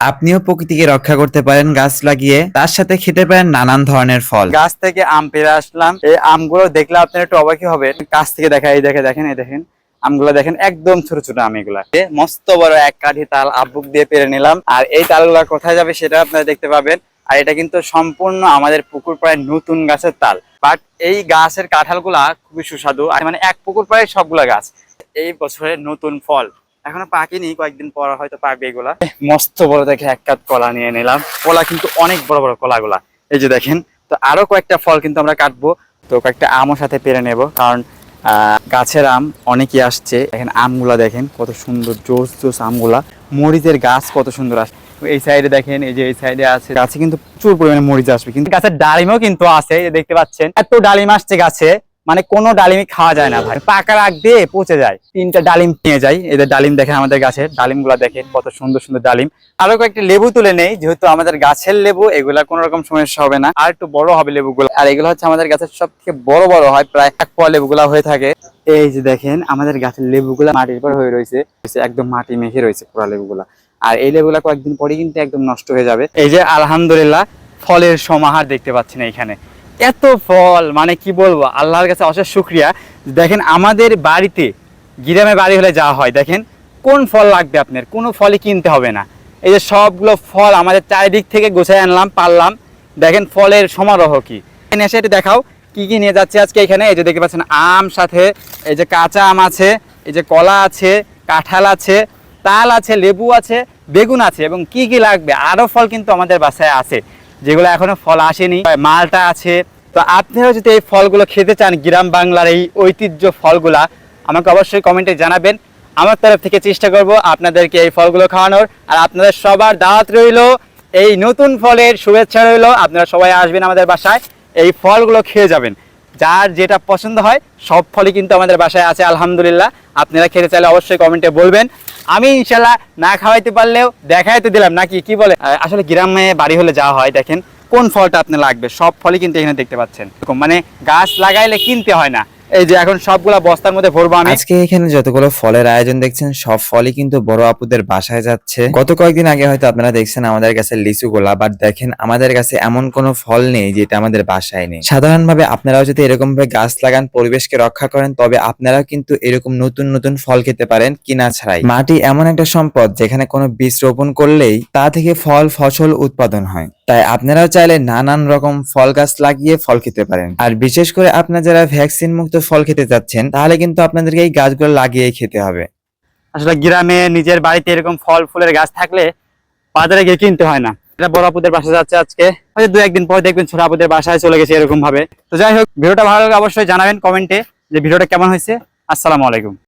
আপনিও প্রকৃতিকে রক্ষা করতে পারেন গাছ লাগিয়ে, তার সাথে খেতে পারেন নানান ধরনের ফল। গাছ থেকে আম পেরে আসলাম। এই আমগুলো দেখলে আপনার একটু অবাকই হবে কাছ থেকে দেখা, এই দেখে, দেখেন, এই দেখেন। আমগুলো দেখেন একদম ছোট ছোট আম এগুলা। মস্ত বড় এক কাঠি তাল আবুক দিয়ে পেরে নিলাম। আর এই তালগুলা কোথায় যাবে সেটা আপনারা দেখতে পাবেন। আর এটা কিন্তু সম্পূর্ণ আমাদের পুকুর প্রায় নতুন গাছের তাল। বাট এই গাছের কাঁঠালগুলা খুবই সুস্বাদু। আর মানে এক পুকুর প্রায় সবগুলা গাছ। এই বছরের নতুন ফল। এখনও পাকেনি, কয়েকদিন পর হয়তো পাকবে এগুলা। মস্ত বড় দেখে এক কাপ কলা নিয়ে নিলাম। কলা কিন্তু অনেক বড় বড় কলাগুলা। এই যে দেখেন, তো আরও কয়েকটা ফল কিন্তু আমরা কাটবো। তো কয়েকটা আমও সাথে পেরে নেব, কারণ গাছের আম অনেকই আসছে। দেখেন আমগুলা দেখেন, কত সুন্দর জোস জোস আমগুলা। মরিচের গাছ কত সুন্দর আসছে এই সাইডে দেখেন, এই যে এই সাইডে আছে। গাছে কিন্তু প্রচুর পরিমাণে মরিচ আসবে। কিন্তু গাছের ডালিমও কিন্তু আছে দেখতে পাচ্ছেন, এত ডালিম আসছে গাছে। মানে কোনো ডালিমই খাওয়া যায় না ভাই। পাকা রাখ দিয়ে পচে যায়। তিনটা ডালিম নিয়ে যাই। এদের ডালিম দেখেন আমাদের গাছের ডালিমগুলা দেখেন কত সুন্দর সুন্দর ডালিম। আরও কয়েকটি লেবু তুলে নেই, যেহেতু আমাদের গাছের লেবু, এগুলা কোনো রকম সমস্যা হবে না। আর একটু বড় হবে লেবুগুলো। আর এগুলো হচ্ছে আমাদের গাছের সব থেকে বড় বড় হয়, প্রায় এক পোয়া লেবুগুলা হয়ে থাকে। এই যে দেখেন, আমাদের গাছের লেবুগুলা মাটির পর হয়ে রয়েছে। একদম মাটি মেখে রয়েছে পুরা লেবুগুলা। আর এই লেবুগুলা কয়েকদিন পরে কিন্তু একদম নষ্ট হয়ে যাবে। এই যে আলহামদুলিল্লাহ, ফলের সমাহার দেখতে পাচ্ছেন এইখানে এত ফল মানে কি বলব, আল্লাহর কাছে অশেষ শুক্রিয়া। দেখেন, আমাদের বাড়িতে, গ্রামে বাড়ি হলে যাওয়া হয়, দেখেন, কোন ফল লাগবে আপনার? কোনো ফলই কিনতে হবে না। এই যে সবগুলো ফল আমাদের চারিদিক থেকে গোছায় আনলাম, পারলাম। দেখেন, ফলের সমারোহ কি। এসে একটু দেখাও, কি কি নিয়ে যাচ্ছে আজকে এখানে। এই যে দেখতে পাচ্ছেন, আম সাথে, এই যে কাঁচা আম আছে, এই যে কলা আছে, কাঁঠাল আছে, তাল আছে, লেবু আছে, বেগুন আছে, এবং কি কি লাগবে? আরও ফল কিন্তু আমাদের বাসায় আছে। যেগুলো এখনও ফল আসেনি। মালটা আছে। তো আপনারা যদি এই ফলগুলো খেতে চান, গ্রাম বাংলার এই ঐতিহ্য ফলগুলা, আমাকে অবশ্যই কমেন্টে জানাবেন। আমার তরফ থেকে চেষ্টা করব আপনাদেরকে এই ফলগুলো খাওয়ানোর। আর আপনাদের সবার দাওয়াত রইল, এই নতুন ফলের শুভেচ্ছা রইল। আপনারা সবাই আসবেন আমাদের বাসায়, এই ফলগুলো খেয়ে যাবেন। যার যেটা পছন্দ হয়, সব ফলই কিন্তু আমাদের বাসায় আছে, আলহামদুলিল্লাহ। আপনারা খেতে চাইলে অবশ্যই কমেন্টে বলবেন। আমি ইনশাল্লাহ না খাওয়াইতে পারলেও দেখাইতে দিলাম। নাকি, কি বলে? আসলে গ্রামে বাড়ি হলে যাওয়া হয়, দেখেন, কোন ফলটা আপনার লাগবে, সব ফলই কিন্তু এখানে দেখতে পাচ্ছেন। মানে গাছ লাগাইলে কিনতে হয় না। এই যে এখন সবগুলা বস্তার মধ্যে ভরবো আমি। আজকে এখানে যতগুলো ফলের আয়োজন দেখছেন, সব ফলই কিন্তু বড় আপুদের বাসায় যাচ্ছে। গত কয়েকদিন আগে হয়তো আপনারা দেখছেন আমাদের কাছে লিচু গোলা বাট দেখেন আমাদের কাছে এমন কোনো ফল নেই যেটা আমাদের বাসায় নেই। সাধারণভাবে আপনারাও যদি এরকম ভাবে গাছ লাগান, পরিবেশকে রক্ষা করেন, তবে আপনারাও কিন্তু এরকম নতুন নতুন ফল খেতে পারেন কিনা ছাড়াই। মাটি এমন একটা সম্পদ যেখানে কোনো বীজ রোপণ করলেই তা থেকে ফল, ফসল উৎপাদন হয়। তাই আপনারাও চাইলে নানান রকম ফল গাছ লাগিয়ে ফল খেতে পারেন। আর বিশেষ করে আপনারা যারা ভ্যাকসিন মুক্ত ফল খেতে চাচ্ছেন, তাহলে কিন্তু আপনাদেরকে এই গাছগুলো লাগিয়ে খেতে হবে। আসলে গ্রামে নিজের বাড়িতে এরকম ফল, ফুলের গাছ থাকলে বাজারে গিয়ে কিনতে হয় না। এটা বড় আপুদের বাসা যাচ্ছে আজকে। হয়তো দু একদিন পর দেখবেন ছোট আপুদের বাসায় চলে গেছে এরকম ভাবে তো যাই হোক, ভিডিওটা ভালো লাগে অবশ্যই জানাবেন কমেন্টে যে ভিডিওটা কেমন হয়েছে। আসসালামু আলাইকুম।